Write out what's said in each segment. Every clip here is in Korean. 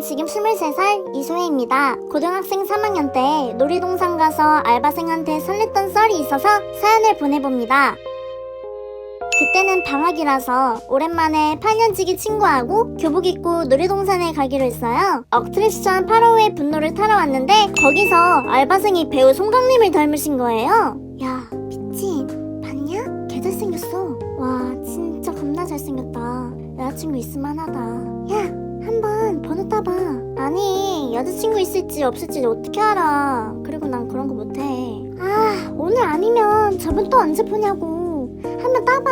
저는 지금 23살 이소혜입니다. 고등학생 3학년 때 놀이동산 가서 알바생한테 설렜던 썰이 있어서 사연을 보내봅니다. 그때는 방학이라서 오랜만에 8년지기 친구하고 교복 입고 놀이동산에 가기로 했어요. 억트랙션 8호의 분노를 타러 왔는데 거기서 알바생이 배우 송강림을 닮으신 거예요. 야, 미친. 봤냐? 개 잘생겼어. 와, 진짜 겁나 잘생겼다. 여자친구 있을만하다. 야, 한번 번호 따봐. 아니, 여자친구 있을지 없을지 어떻게 알아. 그리고 난 그런 거 못해. 아, 오늘 아니면 저번 또 언제 보냐고. 한번 따봐.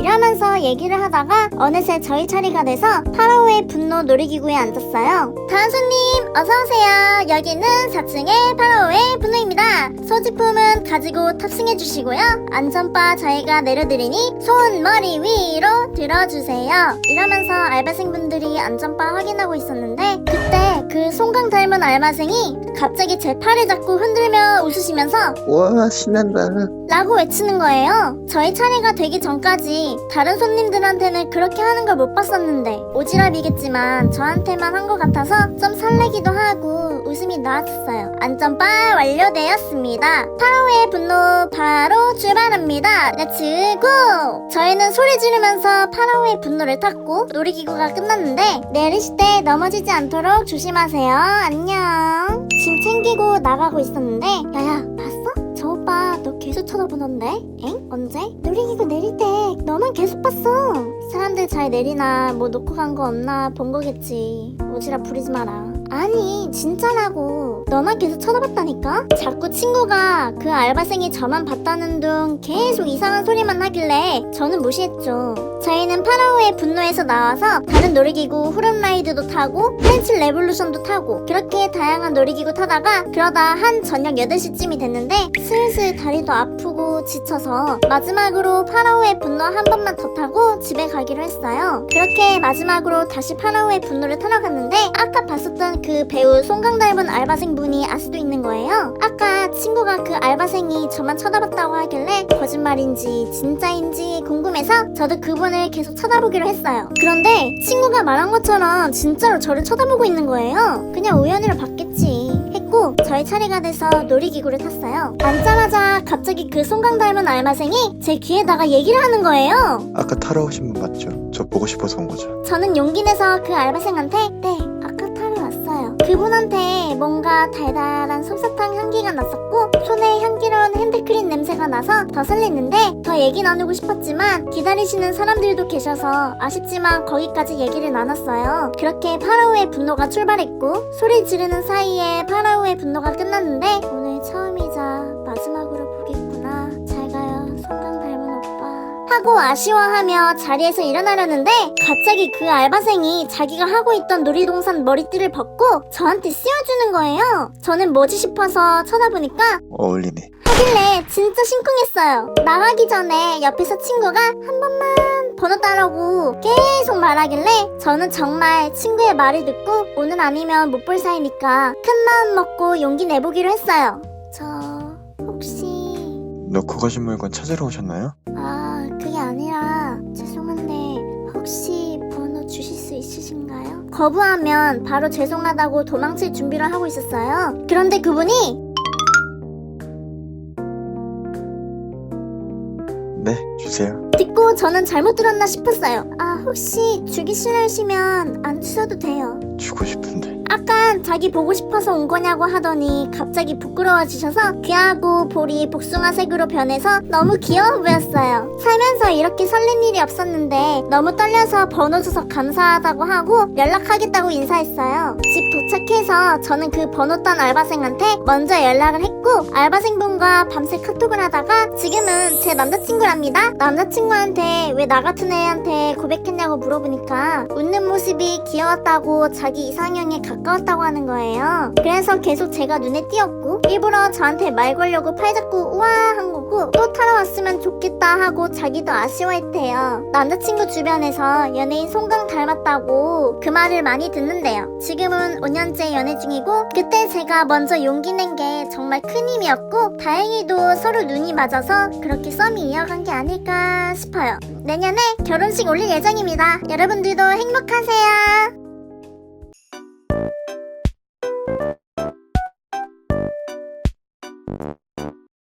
이러면서 얘기를 하다가 어느새 저희 차례가 돼서 8호의 분노 놀이기구에 앉았어요. 다음 손님, 어서오세요. 여기는 4층의 8호의 분노입니다. 소지품은 가지고 탑승해 주시고요. 안전바 저희가 내려드리니 손, 머리 위로 들어주세요. 이러면서 알바생분들이 안전바 확인하고 있었는데 그때 그 송강 닮은 알바생이 갑자기 제 팔을 잡고 흔들며 웃으시면서 와 신난다 라고 외치는 거예요. 저희 차례가 되기 전까지 다른 손님들한테는 그렇게 하는 걸 못 봤었는데 오지랖이겠지만 저한테만 한 것 같아서 좀 설레기도 하고 웃음이 나왔어요. 안전바 완료되었습니다. 8호의 분노 바로 출발합니다. 렛츠 고! 저희는 소리 지르면서 8호의 분노를 탔고 놀이기구가 끝났는데 내리실 때 넘어지지 않도록 조심하세요. 안녕. 짐 챙기고 나가고 있었는데 야야 쳐다보던데? 엥? 언제? 놀이기구 내릴 때 너만 계속 봤어 사람들 잘 내리나 뭐 놓고 간 거 없나 본 거겠지 오지랖 부리지 마라 아니 진짜라고 너만 계속 쳐다봤다니까? 자꾸 친구가 그 알바생이 저만 봤다는 둥 계속 이상한 소리만 하길래 저는 무시했죠 저희는 파라오의 분노에서 나와서 다른 놀이기구 후룸라이드도 타고 펜칠 레볼루션도 타고 그렇게 다양한 놀이기구 타다가 그러다 한 저녁 8시쯤이 됐는데 슬슬 다리도 아프고 지쳐서 마지막으로 파라오의 분노 한 번만 더 타고 집에 가기로 했어요. 그렇게 마지막으로 다시 파라오의 분노를 타러 갔는데 아까 봤었던 그 배우 송강 닮은 알바생 분이 알 수도 있는 거예요. 아까 친구가 그 알바생이 저만 쳐다봤다고 하길래 거짓말인지 진짜인지 궁금해서 저도 그분을 계속 쳐다보기로 했어요. 그런데 친구가 말한 것처럼 진짜로 저를 쳐다보고 있는 거예요. 그냥 우연으로 봤겠지. 했고 저희 차례가 돼서 놀이기구를 탔어요. 앉자마자 갑자기 그 송강 닮은 알바생이 제 귀에다가 얘기를 하는 거예요. 아까 타러 오신 분 맞죠? 저 보고 싶어서 온 거죠 저는 용기 내서 그 알바생한테 네 그분한테 뭔가 달달한 솜사탕 향기가 났었고 손에 향기로운 핸드크림 냄새가 나서 더 설렜는데 더 얘기 나누고 싶었지만 기다리시는 사람들도 계셔서 아쉽지만 거기까지 얘기를 나눴어요. 그렇게 파라오의 분노가 출발했고 소리 지르는 사이에 파라오의 분노가 끝났는데 오늘 처음 하고 아쉬워하며 자리에서 일어나려는데 갑자기 그 알바생이 자기가 하고 있던 놀이동산 머리띠를 벗고 저한테 씌워주는 거예요. 저는 뭐지 싶어서 쳐다보니까 어울리네 하길래 진짜 심쿵했어요. 나가기 전에 옆에서 친구가 한 번만 번호 따라고 계속 말하길래 저는 정말 친구의 말을 듣고 오늘 아니면 못 볼 사이니까 큰 마음 먹고 용기 내보기로 했어요. 저 혹시 놓고 가신 물건 찾으러 오셨나요? 아, 그게 아니라 죄송한데 혹시 번호 주실 수 있으신가요? 거부하면 바로 죄송하다고 도망칠 준비를 하고 있었어요. 그런데 그분이 네 주세요 듣고 저는 잘못 들었나 싶었어요. 아, 혹시 주기 싫으시면 안 주셔도 돼요. 주고 싶은데 아까 자기 보고 싶어서 온 거냐고 하더니 갑자기 부끄러워지셔서 귀하고 볼이 복숭아색으로 변해서 너무 귀여워 보였어요. 살면서 이렇게 설렌 일이 없었는데 너무 떨려서 번호 줘서 감사하다고 하고 연락하겠다고 인사했어요. 집 도착해서 저는 그 번호 딴 알바생한테 먼저 연락을 했고 알바생분과 밤새 카톡을 하다가 지금은 제 남자친구랍니다. 남자친구한테 왜 나 같은 애한테 고백했냐고 물어보니까 웃는 모습이 귀여웠다고 자기 이상형에 가까웠다고 하는 거예요. 그래서 계속 제가 눈에 띄었고 일부러 저한테 말 걸려고 팔 잡고 우와 한 거고 또 타러 왔으면 좋겠다 하고 자기도 아쉬워했대요. 남자친구 주변에서 연예인 송강 닮았다고 그 말을 많이 듣는데요. 지금은 5년째 연애 중이고 그때 제가 먼저 용기 낸 게 정말 큰 힘이었고 다행히도 서로 눈이 맞아서 그렇게 썸이 이어간 게 아닐까 싶어요. 내년에 결혼식 올릴 예정입니다. 여러분들도 행복하세요. Bye.